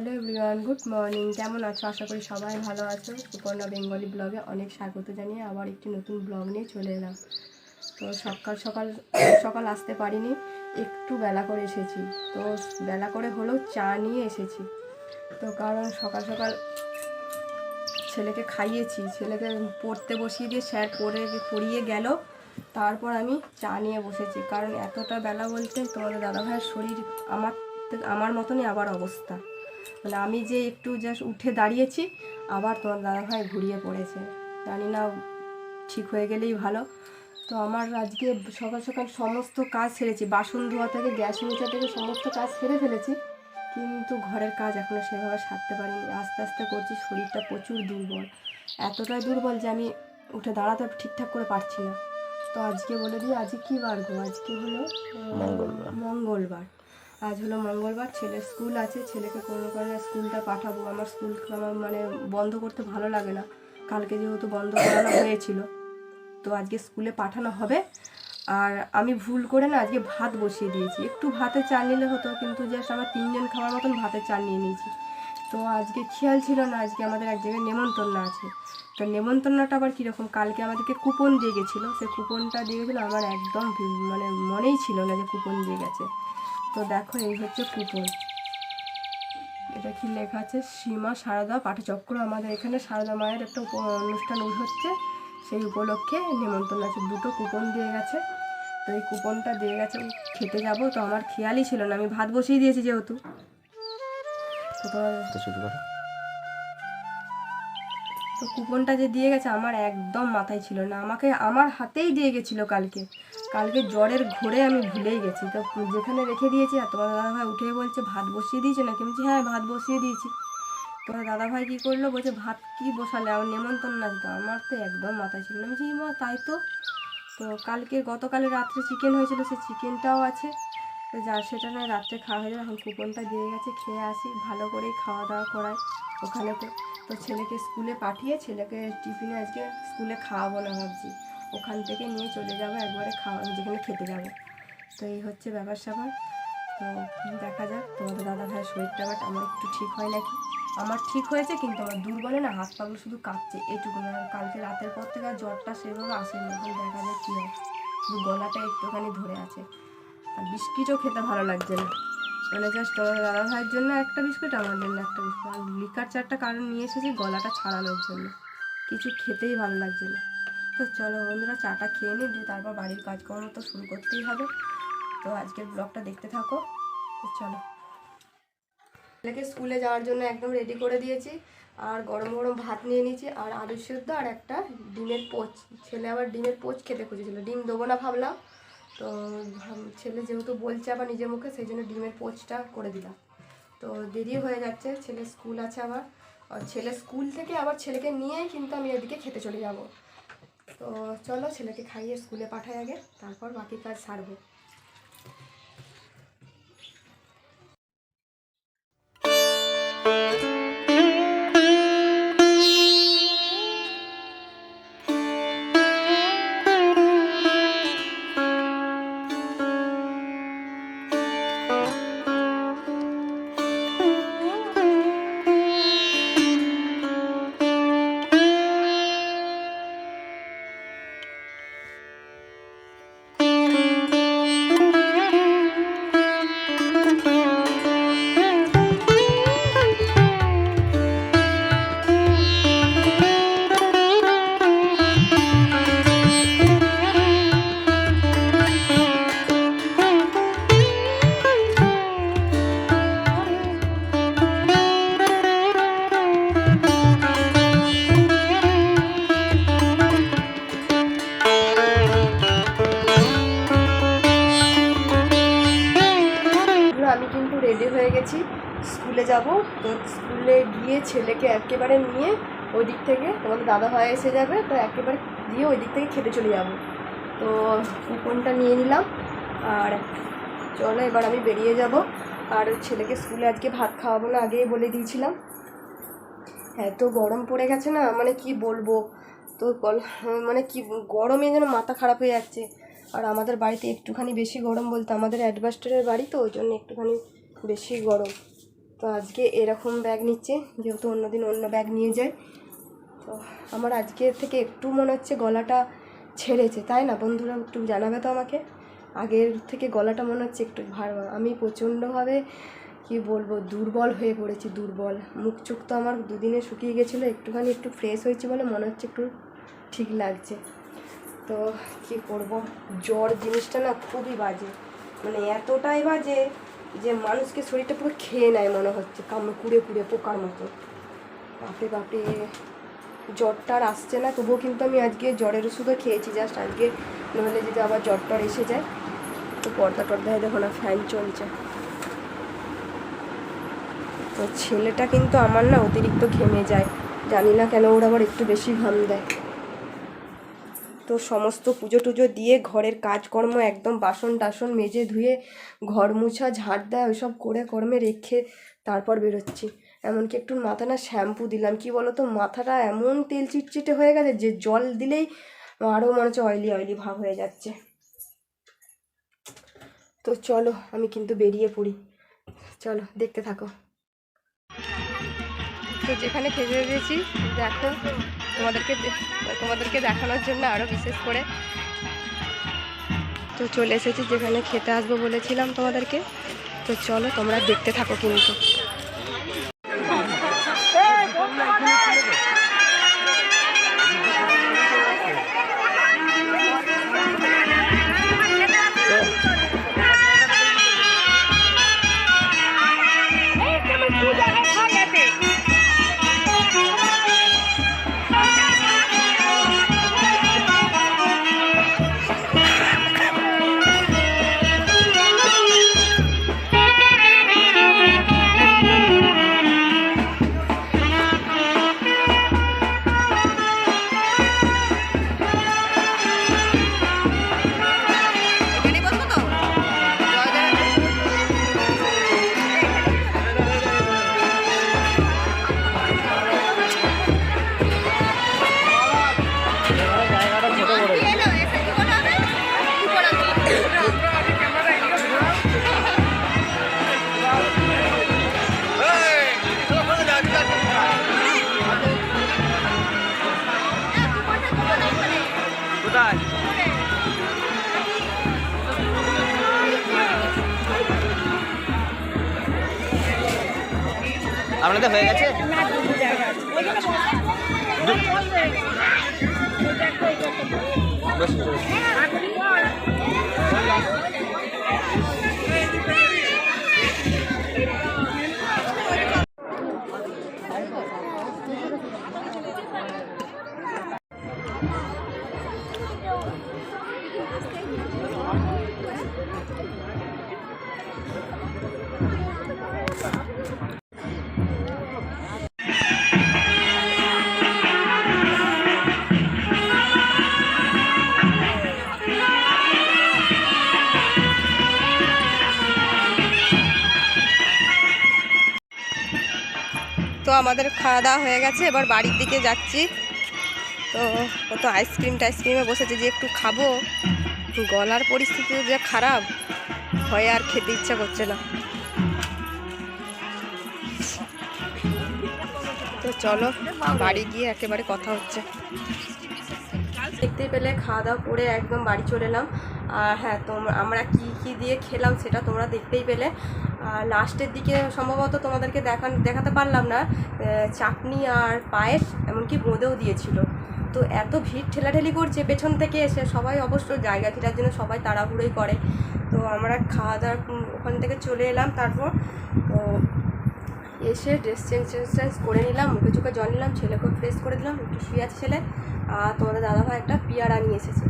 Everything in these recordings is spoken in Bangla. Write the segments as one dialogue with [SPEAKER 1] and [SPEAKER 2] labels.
[SPEAKER 1] Hello everyone, good morning. কেমন আছো? আশা করি সবাই ভালো আছো। সুপর্ণা বেঙ্গলি ব্লগে অনেক স্বাগত জানিয়ে আবার একটি নতুন ব্লগ নিয়ে চলে এলাম। তো সকাল সকাল সকাল আসতে পারিনি, একটু বেলা করে এসেছি। তো বেলা করে হলেও চা নিয়ে এসেছি। তো কারণ সকাল সকাল ছেলেকে খাইয়েছি। ছেলেকে পড়তে বসিয়ে দিয়ে স্যার পড়ে, পড়িয়ে গেল। তারপর আমি চা নিয়ে বসেছি। কারণ এতটা বেলা বলতে তোমাদের দাদাভাইয়ের শরীর আমার আমার মতনই আবার অবস্থা। মানে আমি যে একটু জাস্ট উঠে দাঁড়িয়েছি আবার তোমার দাদাভাই ঘুরিয়ে পড়েছে। জানি না ঠিক হয়ে গেলেই ভালো। তো আমার আজকে সকাল সকাল সমস্ত কাজ সেরেছি। বাসন ধোয়া থেকে গ্যাস মোচা থেকে সমস্ত কাজ সেরে ফেলেছি। কিন্তু ঘরের কাজ এখনও সেভাবে সারতে পারিনি। আস্তে আস্তে করছি শরীরটা প্রচুর দুর্বল। এতটাই দুর্বল যে আমি উঠে দাঁড়াতে ঠিকঠাক করে পারছি না। তো আজকে বলে দিই আজকে কী বার গো? আজকে হলো
[SPEAKER 2] মঙ্গলবার।
[SPEAKER 1] মঙ্গলবার। আজ হলো মঙ্গলবার ছেলে স্কুল আছে, ছেলেকে কোনো কারণে স্কুলটা পাঠাবো। আমার স্কুল আমার মানে বন্ধ করতে ভালো লাগে না। কালকে যেহেতু বন্ধ করানো হয়েছিল, তো আজকে স্কুলে পাঠানো হবে। আর আমি ভুল করে না আজকে ভাত বসিয়ে দিয়েছি। একটু ভাতে চাল নিলে হতো, কিন্তু জাস্ট আমার তিনজন খাওয়ার মতন ভাতে চাল নিয়ে নিয়েছি। তো আজকে খেয়াল ছিল না, আজকে আমাদের এক জায়গায় নেমন্তন্ন আছে। তো নেমন্তন্নটা আবার কীরকম? কালকে আমাদেরকে কুপন দিয়ে গেছিল। সে কুপনটা দিয়ে গেছিল, আমার একদম মানে মনেই ছিল না যে কুপন দিয়ে গেছে। তো দেখো এই হচ্ছে কুপন এটা কি লেখা আছে? সীমা সারদা পাঠচক্র। আমাদের এখানে সারদা মায়ের একটা অনুষ্ঠান হচ্ছে সেই উপলক্ষে নেমন্তন্ন আছে। দুটো কুপন দিয়ে গেছে। তো এই কুপনটা দিয়ে গেছে খেতে যাব। তো আমার খেয়ালই ছিল না। আমি ভাত বসিয়ে দিয়েছি যেহেতু। তো তোমার
[SPEAKER 2] তো
[SPEAKER 1] তো কুপনটা যে দিয়ে গেছে আমার একদম মাথায় ছিল না। আমাকে আমার হাতেই দিয়ে গেছিল কালকে। কালকে জ্বরের ঘোরে আমি ভুলেই গেছি। তো যেখানে রেখে দিয়েছি আর তোমার দাদাভাই উঠে বলছে, ভাত বসিয়ে দিয়েছে নাকি? বলছি হ্যাঁ ভাত বসিয়ে দিয়েছি। তোমার দাদাভাই কী করল? বলছে, ভাত কি বসালে? আমার নেমন্তন্ন আছে তো, আমার তো একদম মাথায় ছিল না। বলছি মা, তাই তো। তো কালকে, গতকালে রাত্রে চিকেন হয়েছিল, সে চিকেনটাও আছে। তো যা, সেটা নয় রাত্রে খাওয়া হয়ে যাবে। এখন কুপনটা দিয়ে গেছে, খেয়ে আসি, ভালো করেই খাওয়া দাওয়া করায় ওখানে। তো তো ছেলেকে স্কুলে পাঠিয়ে, ছেলেকে টিফিনে আজকে স্কুলে খাওয়াবো না ভাবছি। ওখান থেকে নিয়ে চলে যাব, একবারে খাওয়া, যেখানে খেতে যাব। তো এই হচ্ছে ব্যাপার স্যাপার। তো দেখা যাক, তোমাদের দাদা ভাইয়ের শরীরটা বাট আমার একটু ঠিক হয় নাকি? আমার ঠিক হয়েছে, কিন্তু আমার দুর্বলে না, হাত পাগুলো শুধু কাঁপছে এইটুকু না। কালকে রাতের পর থেকে আর জ্বরটা সেভাবে আসেনি, এখন দেখা যাক কী হয়। শুধু গলাটা একটুখানি ধরে আছে। আর বিস্কিটও খেতে ভালো লাগছে না। মানে জাস্ট তোমার দাদা ভাইয়ের জন্য একটা বিস্কুট, আমার জন্য একটা বিস্কুট। আর লিকার চারটা কারণ নিয়ে এসেছি গলাটা ছাড়ানোর জন্য। কিছু খেতেই ভালো লাগছে না। তো চলো বন্ধুরা, চাটা খেয়ে নিই, দিয়ে তারপর বাড়ির কাজকর্ম তো শুরু করতেই হবে। তো আজকের ব্লগটা দেখতে থাকো। তো চলো। ছেলেকে স্কুলে যাওয়ার জন্য একদম রেডি করে দিয়েছি, আর গরম গরম ভাত নিয়ে নিয়েছি, আর আলু সেদ্ধ আর একটা ডিমের পোচ। ছেলে আবার ডিমের পোচ খেতে খুঁজেছিল। ডিম দেবো না ভাবলাম, তো ছেলে যেহেতু বলছে আবার নিজের মুখে, সেই জন্য ডিমের পোচটা করে দিলাম। তো দেরি হয়ে যাচ্ছে, ছেলে স্কুল আছে আবার। ছেলে স্কুল থেকে আবার ছেলেকে নিয়েই কিন্তু আমি এদিকে খেতে চলে যাব। তো চলো ছেলেকে খাইয়ে স্কুলে পাঠাই আগে তারপর বাকি কাজ সারবো। বন্ধুরা, তো স্কুলে গিয়ে ছেলেকে একেবারে নিয়ে ওই দিক থেকে, তোমাদের দাদা ভাই এসে যাবে, তো একেবারে দিয়ে ওই দিক থেকে খেতে চলে যাব। তো কুপনটা নিয়ে নিলাম, আর চলো এবার আমি বেরিয়ে যাব। আর ছেলেকে স্কুলে আজকে ভাত খাওয়াবো না, আগেই বলে দিয়েছিলাম। এত গরম পড়ে গেছে না মানে কি বলব? তো মানে কি, গরমে যেন মাথা খারাপ হয়ে যাচ্ছে। আর আমাদের বাড়িতে একটুখানি বেশি গরম বলতে আমাদের অ্যাডভাস্টারের বাড়ি তো, ওই জন্য একটুখানি বেশি গরম। তো আজকে এরকম ব্যাগ নিচ্ছে, যেহেতু অন্যদিন অন্য ব্যাগ নিয়ে যায়। তো আমার আজকে থেকে একটু মনে হচ্ছে গলাটা ছেড়েছে, তাই না? বন্ধুরা, একটু জানাবে তো আমাকে? আগের থেকে গলাটা মনে হচ্ছে একটু ভার আমি প্রচণ্ডভাবে, কি বলব, দুর্বল হয়ে পড়েছি, দুর্বল। মুখ চোখ তো আমার দুদিনে শুকিয়ে গেছিল, একটুখানি একটু ফ্রেশ হয়েছে বলে মনে হচ্ছে একটু ঠিক লাগছে। তো কি করব? জ্বর জিনিসটা না খুবই বাজে মানে এতটাই বাজে যে মানুষকে শরীরটা পুরো খেয়ে নেয় মনে হচ্ছে, কামড়ে কুড়ে কুড়ে পোকার মতো। বাপরে বাপরে, জ্বরটা আর আসছে না, তবুও কিন্তু আমি আজকে জ্বরের ওষুধও খেয়েছি জাস্ট আজকে নাহলে যদি আবার জ্বর টর এসে যায়, তো পর্দা টর্দায় দেখো না ফ্যান চলছে। তো ছেলেটা কিন্তু আমার না অতিরিক্ত ঘেমে যায়, জানি না কেন ওর আবার একটু বেশি ঘাম দেয়। তো সমস্ত পুজো টুজো দিয়ে ঘরের কাজকর্ম একদম বাসন টাসন মেজে ধুয়ে ঘর মুছা, ঝাড় দেয়, ওইসব করে কর্মে রেখে তারপর বেরোচ্ছি। এমনকি একটু মাথা না শ্যাম্পু দিলাম। কি বলো তো মাথাটা এমন তেল চিটচিটে হয়ে গেছে যে জল দিলেই আরও মনে হচ্ছে অয়েলি অয়েলি ভাব হয়ে যাচ্ছে। তো চলো, আমি কিন্তু বেরিয়ে পড়ি। চলো, দেখতে থাকো। তো যেখানে খেতে দিয়েছি দেখো। তোমাদেরকে তোমাদেরকে দেখানোর জন্য আরও বিশেষ করে। তো চলে এসেছি, যেখানে খেতে আসব বলেছিলাম তোমাদেরকে। তো চলো তোমরা দেখতে থাকো কিন্তু।
[SPEAKER 2] আপনাদের হয়ে গেছে? বসুন,
[SPEAKER 1] আমাদের খাওয়া দাওয়া হয়ে গেছে, এবার বাড়ির দিকে যাচ্ছি। তো ও তো আইসক্রিম টাইসক্রিমে বসেছে, যে একটু খাব। গলার পরিস্থিতি যে খারাপ, ভয়ে আর খেতে ইচ্ছা করছে না। তো চলো, বাড়ি গিয়ে একেবারে কথা হচ্ছে। দেখতেই পেলে খাওয়া দাওয়া করে একদম বাড়ি চলে এলাম। আর হ্যাঁ তোমরা আমরা কি কি দিয়ে খেলাম সেটা তোমরা দেখতেই পেলে। লাস্টের দিকে সম্ভবত তোমাদেরকে দেখান দেখাতে পারলাম না চাটনি আর পায়েস এমনকি বোঁদেও দিয়েছিল। তো এত ভিড় ঠেলাঠেলি করছে পেছন থেকে এসে সবাই অবশ্য জায়গা ফেরার জন্য সবাই তাড়াহুড়োই করে। তো আমরা খাওয়া দাওয়ার উম, ওখান থেকে চলে এলাম তারপর। তো এসে ড্রেস চেঞ্জ চেঞ্জ করে নিলাম মুখে চোখে জল নিলাম ছেলেকেও ফ্রেশ করে দিলাম একটু শুয়ে আছে ছেলে আর তোমাদের দাদাভাই একটা পেয়ারা নিয়ে এসেছে।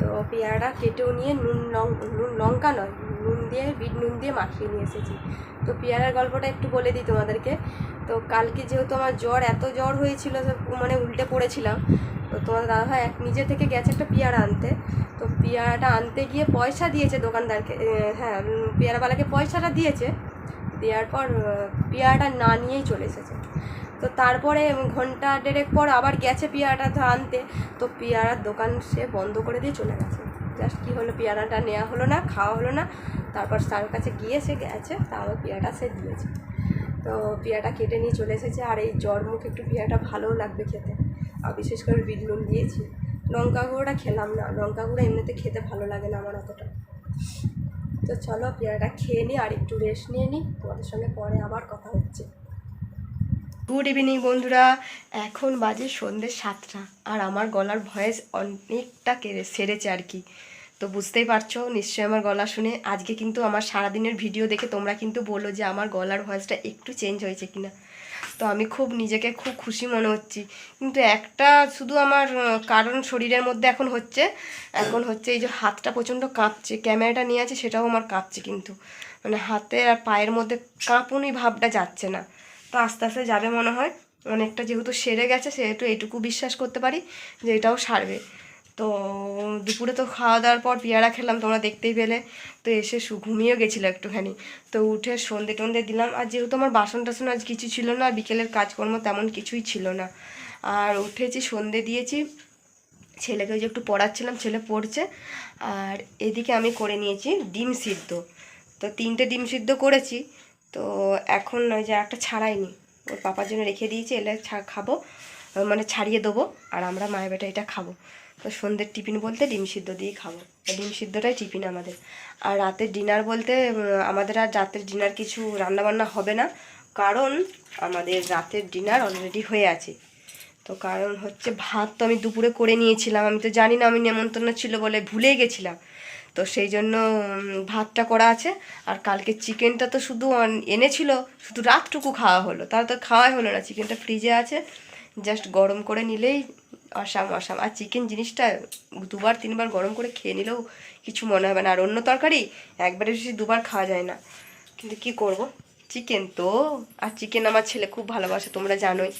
[SPEAKER 1] তো পেয়ারাটা কেটেও নিয়ে নুন লং নুন লঙ্কা নয় নুন দিয়ে, বিট নুন দিয়ে মাখিয়ে নিয়ে এসেছি। তো পেয়ারার গল্পটা একটু বলে দিই তোমাদেরকে। তো কালকে যেহেতু আমার জ্বর, এত জ্বর হয়েছিল মানে উল্টে পড়েছিলাম। তো তোমাদের দাদাভাই এক, নিজে থেকে গেছে একটা পেয়ারা আনতে। তো পেয়ারাটা আনতে গিয়ে পয়সা দিয়েছে দোকানদারকে হ্যাঁ পেয়ারাওয়ালাকে পয়সাটা দিয়েছে। দেওয়ার পর পেয়ারাটা না নিয়েই চলে এসেছে। তো তারপরে ঘণ্টা দেড়েক পর আবার গেছে পেয়ারাটা আনতে। তো পেয়ারার দোকান সে বন্ধ করে দিয়ে চলে গেছে। জাস্ট কী হলো, পেয়ারাটা নেওয়া হলো না, খাওয়া হলো না। তারপর তার কাছে গিয়ে সে গেছে তারপর পেয়ারাটা সে দিয়েছে। তো পেয়ারাটা কেটে নিয়ে চলে এসেছে, আর এই জ্বর মুখ একটু পেয়ারাটা ভালোও লাগবে খেতে। আর বিশেষ করে বিট নুন দিয়েছি। লঙ্কা গুঁড়োটা খেলাম না, লঙ্কা গুঁড়ো এমনিতে খেতে ভালো লাগে না আমার অতটা। তো চলো পেয়ারাটা খেয়ে নিই, আর একটু রেস্ট নিয়ে নিই, তোমাদের সঙ্গে পরে আবার কথা হচ্ছে। গুড ইভিনিং বন্ধুরা, এখন বাজে সন্ধ্যে সাতটা, আর আমার গলার ভয়েস অনেকটা কেড়ে সেরেছে আর কি। তো বুঝতেই পারছ, নিশ্চয়ই আমার গলা শুনে। আজকে কিন্তু আমার সারাদিনের ভিডিও দেখে তোমরা কিন্তু বলো যে আমার গলার ভয়েসটা একটু চেঞ্জ হয়েছে কিনা। তো আমি খুব নিজেকে খুব খুশি মনে হচ্ছি। কিন্তু একটা শুধু আমার কারণ শরীরের মধ্যে এখন হচ্ছে। এখন হচ্ছে এই যে হাতটা প্রচণ্ড কাঁপছে, ক্যামেরাটা নিয়ে আছে সেটাও আমার কাঁপছে কিন্তু। মানে হাতে আর পায়ের মধ্যে কাঁপুনি ভাবটা যাচ্ছে না। তো আস্তে আস্তে যাবে মনে হয়। অনেকটা যেহেতু সেরে গেছে, সেহেতু এইটুকু বিশ্বাস করতে পারি যে এটাও সারবে। তো দুপুরে তো খাওয়া দাওয়ার পর পেয়ারা খেলাম, তোমরা দেখতেই পেলে। তো এসে শু- ঘুমিয়েও গেছিল একটুখানি। তো উঠে সন্ধে টন্ধে দিলাম, আর যেহেতু আমার বাসন টাসন আজ কিছু ছিল না আর বিকেলের কাজকর্ম তেমন কিছুই ছিল না। আর উঠেছি, সন্ধে দিয়েছি। ছেলেকে ওই যে একটু পড়াচ্ছিলাম, ছেলে পড়ছে। আর এদিকে আমি করে নিয়েছি ডিম সিদ্ধ। তো তিনটে ডিম সিদ্ধ করেছি। তো এখন ওই যে একটা ছাড়াইনি। ওর পাপার জন্য রেখে দিয়েছি, এলে খাব। মানে ছাড়িয়ে দেবো, আর আমরা মায়ের বেটা এটা খাব। তো সন্ধ্যের টিফিন বলতে ডিম সিদ্ধ দিয়েই খাব। ডিম সিদ্ধটাই টিফিন আমাদের। আর রাতের ডিনার বলতে আমাদের আর রাতের ডিনার কিছু রান্নাবান্না হবে না। কারণ আমাদের রাতের ডিনার অলরেডি হয়ে আছে। তো কারণ হচ্ছে ভাত তো আমি দুপুরে করে নিয়েছিলাম। আমি তো জানি না আমি নেমন্তন্ন ছিল বলে ভুলেই গেছিলাম। তো সেই জন্য ভাতটা করা আছে। আর কালকে চিকেনটা তো শুধু এনেছিল। শুধু রাতটুকু খাওয়া হলো। তার তো খাওয়াই হলো না। চিকেনটা ফ্রিজে আছে। জাস্ট গরম করে নিলেই অসাম অসাম। আর চিকেন জিনিসটা দুবার, তিনবার গরম করে খেয়ে নিলেও কিছু মনে হবে না। আর অন্য তরকারি একবারে বেশি দুবার খাওয়া যায় না। কিন্তু কি করব? চিকেন তো, আর চিকেন আমার ছেলে খুব ভালোবাসে, তোমরা জানোই।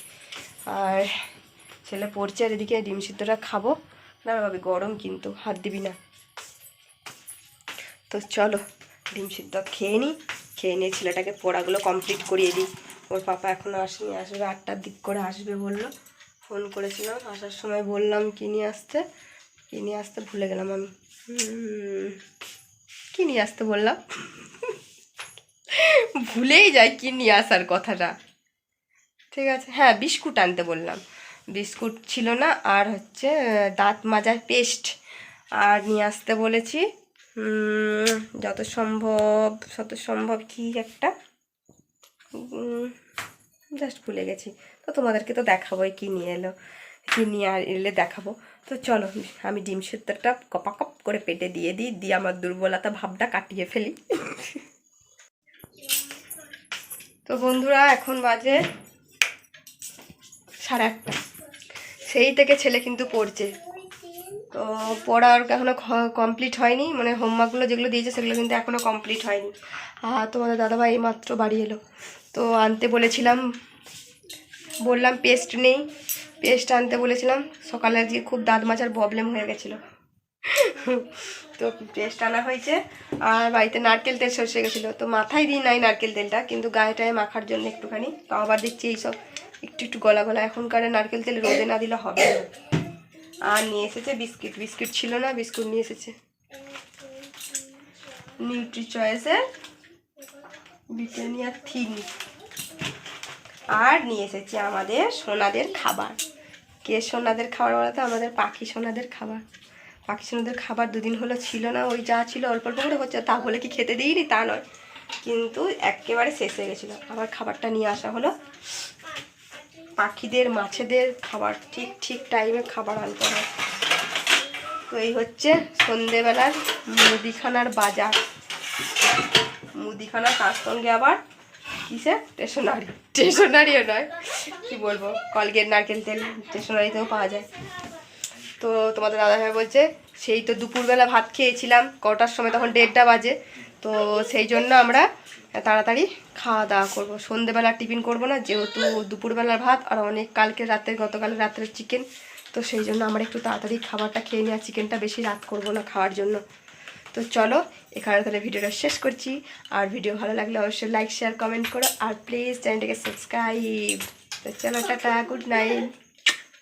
[SPEAKER 1] আর ছেলে পড়ছে আর এদিকে ডিম সিদ্ধটা খাব। না ভাবি, গরম কিন্তু, হাত দিবি না। তো চলো, ডিম সিদ্ধ খেয়ে নিই খেয়ে নিয়ে ছেলেটাকে পড়াগুলো কমপ্লিট করিয়ে দিই। ওর পাপা এখনও আসেনি, আসবে আটটার দিক করে আসবে বলল। ফোন করেছিলাম, আসার সময় বললাম কিনে আসতে। কিনে আসতে ভুলে গেলাম আমি। কি নিয়ে আসতে বললাম? ভুলেই যাই কি নিয়ে আসার কথাটা। ঠিক আছে হ্যাঁ বিস্কুট আনতে বললাম। বিস্কুট ছিল না, আর হচ্ছে দাঁত মাজার পেস্ট আর নিয়ে আসতে বলেছি। যত সম্ভব যত সম্ভব কি একটা জাস্ট ভুলে গেছি। তো তোমাদেরকে তো দেখাবোই কি নিয়ে এলো, কি নিয়ে আর এলে দেখাবো। তো চলো, আমি ডিম সেদ্ধটা কপাকপ করে পেটে দিয়ে দিই, দিয়ে আমার দুর্বলতা ভাবটা কাটিয়ে ফেলি। তো বন্ধুরা, এখন বাজে সাড়ে আটটা। সেই থেকে ছেলে কিন্তু পড়ছে। তো পড়ার এখনও কমপ্লিট হয়নি মানে হোমওয়ার্কগুলো যেগুলো দিয়েছে সেগুলো কিন্তু এখনও কমপ্লিট হয়নি। আর তোমাদের দাদাভাই মাত্র বাড়ি এলো। তো আনতে বলেছিলাম, বললাম পেস্ট নেই, পেস্ট আনতে বলেছিলাম, সকালে আজকে খুব দাঁত মাজার প্রবলেম হয়ে গেছিল। তো পেস্ট আনা হয়েছে, আর বাড়িতে নারকেল তেল সর্ষে গেছিল। তো মাথায় দিই নাই নারকেল তেলটা, কিন্তু গায়ে টায়ে মাখার জন্য একটুখানি। তো আবার দেখছি এইসব একটু একটু গলা গলা। এখনকার নারকেল তেল রোদে না দিলে হবে না। আর নিয়ে এসেছে বিস্কিট। বিস্কিট ছিল না, বিস্কুট নিয়ে এসেছে। নিউট্রি চয়েসের ব্রিটানিয়া থিন আর নিয়ে এসেছি আমাদের সোনাদের খাবার। কে সোনাদের খাবার বলতে? আমাদের পাখি সোনাদের খাবার। পাখি সোনাদের খাবার দুদিন হলো ছিল না, ওই যা ছিল অল্প অল্প করে হচ্ছে, তা বলে কি খেতে দিইনি? তা নয়। কিন্তু একেবারে শেষ হয়ে গেছিল। আবার খাবারটা নিয়ে আসা হলো। পাখিদের, মাছেদের খাবার। ঠিক ঠিক টাইমে খাবার আনতে হয়। তো এই হচ্ছে সন্ধেবেলার মুদিখানার বাজার। মুদিখানা তার সঙ্গে আবার কিসে স্টেশনারি স্টেশনারিও নয়। কি বলব? কলগেট নারকেল তেল স্টেশনারিতেও পাওয়া যায়। তো তোমাদের দাদাভাই বলছে সেই তো দুপুরবেলা ভাত খেয়েছিলাম কটার সময় তখন দেড়টা বাজে। তো সেই জন্য আমরা তাড়াতাড়ি খাওয়া দাওয়া করব। সন্ধেবেলা টিফিন করব না যেহেতু দুপুরবেলার ভাত আর অনেক কালকে রাতের গতকাল রাতের চিকেন তো সেই জন্য আমরা একটু তাড়াতাড়ি খাবারটা খেয়ে নিই আর চিকেনটা বেশি রাত করব না খাওয়ার জন্য। তো চলো এখানে তাহলে ভিডিওটা শেষ করছি। আর ভিডিও ভালো লাগলে অবশ্যই লাইক শেয়ার কমেন্ট করো। আর প্লিজ চ্যানেলটাকে সাবস্ক্রাইব তো চলো, টাটা গুড নাইট